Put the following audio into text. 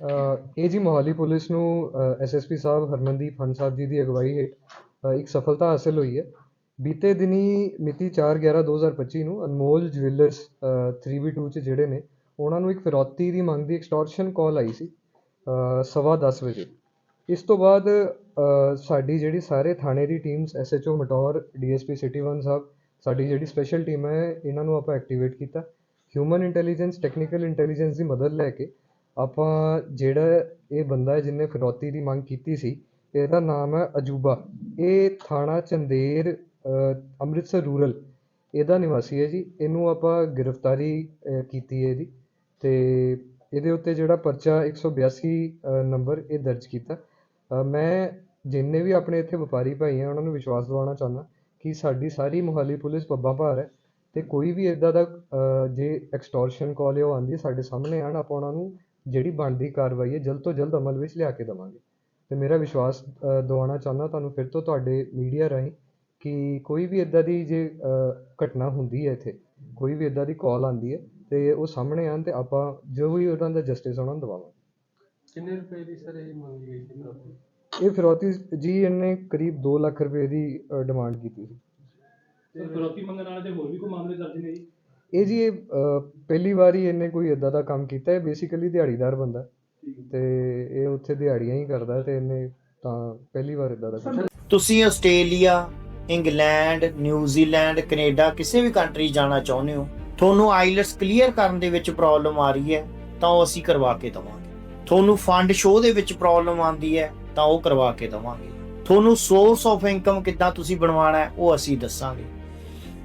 ਇਹ ਜੀ ਮੋਹਾਲੀ ਪੁਲਿਸ ਨੂੰ ਐਸਐਸਪੀ ਸਾਹਿਬ ਹਰਮਨਦੀਪ ਹੰਸ ਸਾਹਿਬ ਜੀ ਦੀ ਅਗਵਾਈ ਹੇਠ ਇੱਕ ਸਫਲਤਾ ਹਾਸਲ ਹੋਈ ਹੈ। ਬੀਤੇ ਦਿਨੀ ਮਿਤੀ 4/11/2025 ਨੂੰ ਅਨਮੋਲ ਜੁਐਲਰਸ 3B2 ਚ ਜਿਹੜੇ ਨੇ, ਉਹਨਾਂ ਨੂੰ ਇੱਕ ਫਿਰੌਤੀ ਦੀ ਮੰਗ ਦੀ ਐਕਸਟੋਰਸ਼ਨ ਕਾਲ ਆਈ ਸੀ ਸਵਾ ਦਸ ਵਜੇ। ਇਸ ਤੋਂ ਬਾਅਦ ਸਾਡੀ ਜਿਹੜੀ ਸਾਰੇ ਥਾਣੇ ਦੀ teams SHO Mataur DSP city 1 ਸਾਹਿਬ, ਸਾਡੀ ਜਿਹੜੀ ਸਪੈਸ਼ਲ ਟੀਮ ਹੈ, ਇਹਨਾਂ ਨੂੰ ਆਪਾਂ ਐਕਟੀਵੇਟ ਕੀਤਾ। ਹਿਊਮਨ ਇੰਟੈਲੀਜੈਂਸ ਟੈਕਨੀਕਲ ਇੰਟੈਲੀਜੈਂਸ ਦੀ ਮਦਦ ਲੈ ਕੇ ਆਪਾਂ ਜਿਹੜਾ ਇਹ ਬੰਦਾ ਜਿਹਨੇ ਫਿਰੌਤੀ ਦੀ ਮੰਗ ਕੀਤੀ ਸੀ, ਇਹਦਾ ਨਾਮ ਹੈ ਅਜੂਬਾ। ਇਹ ਥਾਣਾ ਚੰਦੇਰ ਅੰਮ੍ਰਿਤਸਰ ਰੂਰਲ ਇਹਦਾ ਨਿਵਾਸੀ ਹੈ ਜੀ। ਇਹਨੂੰ ਆਪਾਂ ਗ੍ਰਿਫਤਾਰੀ ਕੀਤੀ ਹੈ ਇਹਦੀ ਅਤੇ ਇਹਦੇ ਉੱਤੇ ਜਿਹੜਾ ਪਰਚਾ ਇੱਕ ਸੌ ਬਿਆਸੀ ਨੰਬਰ ਇਹ ਦਰਜ ਕੀਤਾ। ਮੈਂ ਜਿੰਨੇ ਵੀ ਆਪਣੇ ਇੱਥੇ ਵਪਾਰੀ ਭਾਈ ਆ ਉਹਨਾਂ ਨੂੰ ਵਿਸ਼ਵਾਸ ਦਿਵਾਉਣਾ ਚਾਹੁੰਦਾ ਕਿ ਸਾਡੀ ਸਾਰੀ ਮੋਹਾਲੀ ਪੁਲਿਸ ਪੱਬਾਂ ਭਾਰ ਹੈ ਅਤੇ ਕੋਈ ਵੀ ਇੱਦਾਂ ਦਾ ਜੇ ਐਕਸਟੋਰਸ਼ਨ ਕਾਲ ਉਹ ਆਉਂਦੀ ਹੈ, ਸਾਡੇ ਸਾਹਮਣੇ ਆਉਣ, ਆਪਾਂ ਉਹਨਾਂ ਨੂੰ ਜਿਹੜੀ ਬਣਦੀ ਕਾਰਵਾਈ ਹੈ ਜਲਦ ਤੋਂ ਜਲਦ ਅਮਲ ਵਿੱਚ ਲਿਆ ਕੇ ਦੇਵਾਂਗੇ। ਤੇ ਮੇਰਾ ਵਿਸ਼ਵਾਸ ਦਿਵਾਉਣਾ ਚਾਹੁੰਦਾ ਤੁਹਾਨੂੰ ਫਿਰ ਤੋਂ ਤੁਹਾਡੇ ਮੀਡੀਆ ਰਾਹੀਂ ਕਿ ਕੋਈ ਵੀ ਇਦਾਂ ਦੀ ਜੇ ਘਟਨਾ ਹੁੰਦੀ ਹੈ ਇੱਥੇ ਕੋਈ ਵੀ ਇਦਾਂ ਦੀ ਕਾਲ ਆਉਂਦੀ ਹੈ ਤੇ ਉਹ ਸਾਹਮਣੇ ਆਣ ਤੇ ਆਪਾਂ ਜੋ ਵੀ ਉਹਨਾਂ ਦਾ ਜਸਟਿਸ ਉਹਨਾਂ ਨੂੰ ਦਿਵਾਵਾਂਗੇ। ਕਿੰਨੇ ਰੁਪਏ ਦੀ ਸਰ ਇਹ ਮੰਗੀ ਗਈ ਸੀ ਫਿਰੌਤੀ? ਇਹ ਫਿਰੌਤੀ ਜੀ ਇਹਨੇ ਕਰੀਬ 2 ਲੱਖ ਰੁਪਏ ਦੀ ਡਿਮਾਂਡ ਕੀਤੀ ਸੀ। ਤੇ ਫਿਰੌਤੀ ਮੰਗਣ ਵਾਲੇ ਤੇ ਹੋਰ ਵੀ ਕੋਈ ਮਾਮਲੇ ਦਰਜ ਨੇ ਜੀ? ਇਹ ਜੀ ਇਹ, ਪਹਿਲੀ ਵਾਰ ਇਹਨੇ ਕੋਈ ਇਦਾਂ ਦਾ ਕੰਮ ਕੀਤਾ ਹੈ ਬੇਸਿਕਲੀ ਦਿਹਾੜੀਦਾਰ ਬੰਦਾ। ਤੇ ਇਹ ਉੱਥੇ ਦਿਹਾੜੀਆਂ ਹੀ ਕਰਦਾ ਤੇ ਇਹਨੇ ਤਾਂ ਪਹਿਲੀ ਵਾਰ ਇਦਾਂ ਦਾ ਕੀਤਾ। ਤੁਸੀਂ ਆਸਟ੍ਰੇਲੀਆ ਇੰਗਲੈਂਡ ਨਿਊਜ਼ੀਲੈਂਡ ਕੈਨੇਡਾ ਕਿਸੇ ਵੀ ਕੰਟਰੀ ਜਾਣਾ ਚਾਹੁੰਦੇ ਹੋ ਤੁਹਾਨੂੰ ਆਈਲਟਸ ਕਲੀਅਰ ਕਰਨ ਦੇ ਵਿੱਚ ਪ੍ਰੋਬਲਮ ਆ ਰਹੀ ਹੈ ਤਾਂ ਉਹ ਅਸੀਂ ਕਰਵਾ ਕੇ ਦਵਾਂਗੇ। ਤੁਹਾਨੂੰ ਫੰਡ ਸ਼ੋਅ ਦੇ ਵਿੱਚ ਪ੍ਰੋਬਲਮ ਆਉਂਦੀ ਹੈ ਤਾਂ ਉਹ ਕਰਵਾ ਕੇ ਦਵਾਂਗੇ। ਤੁਹਾਨੂੰ ਸੋਰਸ ਆਫ ਇਨਕਮ ਕਿੱਦਾਂ ਤੁਸੀਂ ਬਣਵਾਉਣਾ ਹੈ ਉਹ ਅਸੀਂ ਦੱਸਾਂਗੇ।